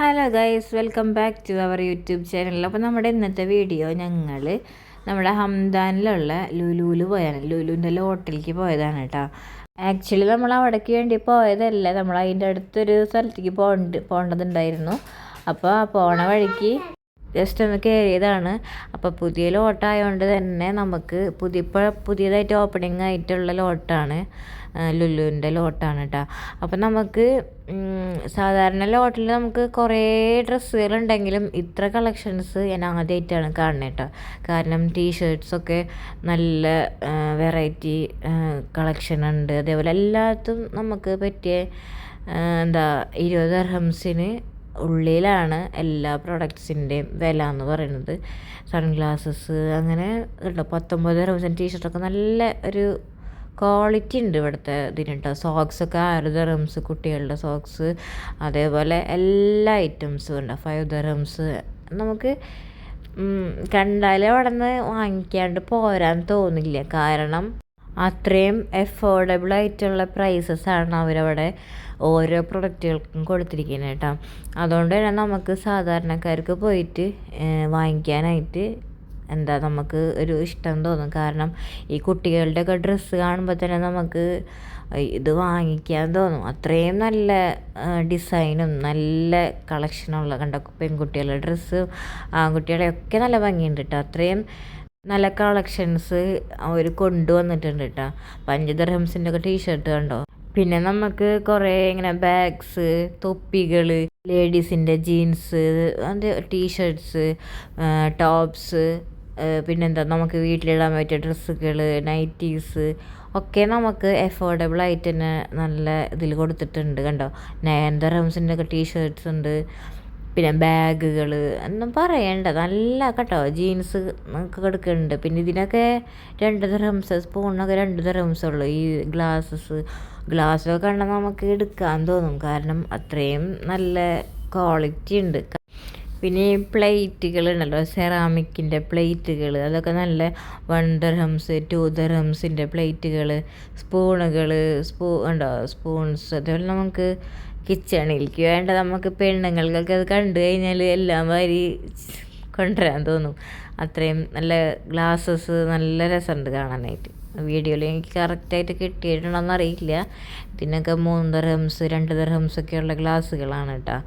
Hello guys welcome back to our YouTube channel അപ്പോൾ നമ്മുടെ ഇന്നത്തെ വീഡിയോ ഞങ്ങൾ നമ്മുടെ ഹംദാനിലുള്ള ലുലുവിൽ പോയാണ്. ലുലുവിന്റെ ഹോട്ടലിലേക്ക് പോയതാണ് കേട്ടോ ആക്ച്വലി നമ്മൾ അവിടേക്ക് വേണ്ടി പോയതല്ല. നമ്മൾ അതിന്റെ അടുത്തൊരു സ്ഥലത്തേക്ക് പോകേണ്ട പോകേണ്ടതുണ്ടായിരുന്നു അപ്പോൾ പോണ വഴിക്ക് ജസ്റ്റ് ഒന്ന് കയറിയതാണ് അപ്പോൾ പുതിയ ലോട്ടായതുകൊണ്ട് തന്നെ നമുക്ക് പുതിയ ഇപ്പോൾ പുതിയതായിട്ട് ഓപ്പണിംഗ് ആയിട്ടുള്ള ലോട്ടാണ് ലുലുവിന്റെ ലോട്ടാണ് കേട്ടോ അപ്പം നമുക്ക് സാധാരണ ലോട്ടിൽ നമുക്ക് കുറേ ഡ്രസ്സുകളുണ്ടെങ്കിലും ഇത്ര കളക്ഷൻസ് ഞാൻ ആദ്യമായിട്ടാണ് കാണുന്നത് കേട്ടോ കാരണം ടീഷർട്ട്സൊക്കെ നല്ല വെറൈറ്റി കളക്ഷൻ ഉണ്ട്. അതേപോലെ എല്ലാത്തും നമുക്ക് പറ്റിയ എന്താ ഇരുപത് ദർഹംസിന് ഉള്ളിലാണ് എല്ലാ പ്രൊഡക്ട്സിന്റെയും വില എന്ന് പറയുന്നത്. സൺഗ്ലാസസ് അങ്ങനെ കേട്ടോ പത്തൊമ്പത് റംസിന്റെ ടീഷർട്ടൊക്കെ നല്ല ഒരു ക്വാളിറ്റി ഉണ്ട് ഇവിടുത്തെ ഇതിന് കേട്ടോ സോക്സൊക്കെ ആറ് ദറംസ് കുട്ടികളുടെ സോക്സ് അതേപോലെ എല്ലാ ഐറ്റംസും ഉണ്ട്. ഫൈവ് ദറംസ് നമുക്ക് കണ്ടാൽ അവിടെ നിന്ന് വാങ്ങിക്കാണ്ട് പോരാൻ തോന്നില്ല. കാരണം അത്രയും എഫോർഡബിൾ ആയിട്ടുള്ള പ്രൈസസ് ആണ് അവരവിടെ ഓരോ പ്രൊഡക്റ്റുകൾക്കും കൊടുത്തിരിക്കുന്നത് കേട്ടോ. അതുകൊണ്ട് തന്നെ നമുക്ക് സാധാരണക്കാർക്ക് പോയിട്ട് വാങ്ങിക്കാനായിട്ട് എന്താ നമുക്ക് ഒരു ഇഷ്ടം തോന്നും. കാരണം ഈ കുട്ടികളുടെയൊക്കെ ഡ്രസ്സ് കാണുമ്പോൾ തന്നെ നമുക്ക് ഇത് വാങ്ങിക്കാൻ തോന്നും. അത്രയും നല്ല ഡിസൈനും നല്ല കളക്ഷനുള്ള കണ്ട പെൺകുട്ടികളുടെ ഡ്രസ്സ് ആൺകുട്ടികളെയൊക്കെ നല്ല ഭംഗിയുണ്ട് കേട്ടോ. അത്രയും നല്ല കളക്ഷൻസ് അവർ കൊണ്ടുവന്നിട്ടുണ്ട് കേട്ടോ പഞ്ചദർഹംസിന്റെ ഒക്കെ ടീഷർട്ട് കണ്ടോ? പിന്നെ നമുക്ക് കുറേ ഇങ്ങനെ ബാഗ്സ് തൊപ്പികൾ ലേഡീസിന്റെ ജീൻസ് അത് ടീഷർട്ട്സ് ടോപ്സ് പിന്നെന്താ നമുക്ക് വീട്ടിലിടാൻ പറ്റിയ ഡ്രസ്സുകൾ നൈറ്റീസ് ഒക്കെ നമുക്ക് എഫോർഡബിൾ ആയിട്ട് തന്നെ നല്ല ഇതിൽ കൊടുത്തിട്ടുണ്ട് കണ്ടോ? നയൻ ദറംസിന്റെ ഒക്കെ ടീഷർട്ട്സ് ഉണ്ട്. പിന്നെ ബാഗുകൾ ഒന്നും പറയണ്ട. നല്ല കേട്ടോ. ജീൻസ് കിടക്കുന്നുണ്ട് പിന്നെ ഇതിനൊക്കെ രണ്ട് ദറംസ് സ്പൂണിനൊക്കെ രണ്ട് ദറംസ് ഉള്ളൂ. ഈ ഗ്ലാസ്സസ് ഗ്ലാസ്സൊക്കെ കണ്ടാൽ നമുക്ക് എടുക്കാൻ തോന്നും. കാരണം അത്രയും നല്ല ക്വാളിറ്റി ഉണ്ട്. പിന്നെ ഈ പ്ലേറ്റുകൾ ഉണ്ടല്ലോ. സെറാമിക്കിന്റെ പ്ലേറ്റുകൾ. അതൊക്കെ നല്ല വൺ ദർഹംസ് ടു ദർഹംസിന്റെ പ്ലേറ്റുകൾ. സ്പൂണുകൾ സ്പൂ ഉണ്ടോ സ്പൂൺസ് അതുപോലെ നമുക്ക് കിച്ചണിലേക്ക് വേണ്ട നമുക്ക് പെണ്ണുങ്ങൾക്കൊക്കെ അത് കണ്ടു കഴിഞ്ഞാൽ എല്ലാം വാരി കൊണ്ടുവരാൻ തോന്നും. അത്രയും നല്ല ഗ്ലാസ്സസ് നല്ല രസമുണ്ട് കാണാനായിട്ട്. വീഡിയോയിൽ എനിക്ക് കറക്റ്റായിട്ട് കിട്ടിയിട്ടുണ്ടോയെന്ന് അറിയില്ല. ഇതിനൊക്കെ മൂന്ന് ദർഹംസ് രണ്ട് ദർഹംസൊക്കെയുള്ള ഗ്ലാസ്സുകളാണ് കേട്ടോ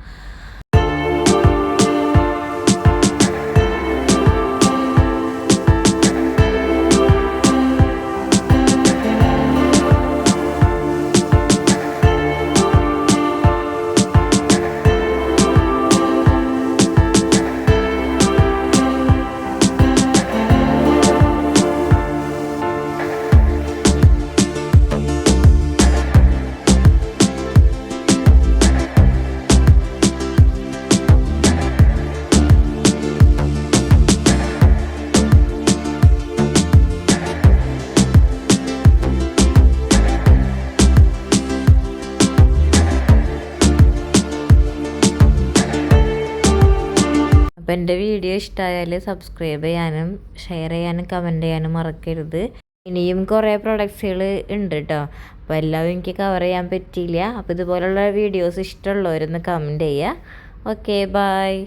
അപ്പോൾ എന്റെ വീഡിയോ ഇഷ്ടമായാൽ സബ്സ്ക്രൈബ് ചെയ്യാനും ഷെയർ ചെയ്യാനും കമന്റ് ചെയ്യാനും മറക്കരുത്. ഇനിയും കുറേ പ്രൊഡക്ട്സുകൾ ഉണ്ട് കേട്ടോ അപ്പോൾ എല്ലാം എനിക്ക് കവർ ചെയ്യാൻ പറ്റിയില്ല. അപ്പോൾ ഇതുപോലുള്ള വീഡിയോസ് ഇഷ്ടമുള്ളവരൊന്ന് കമന്റ് ചെയ്യുക. Okay bye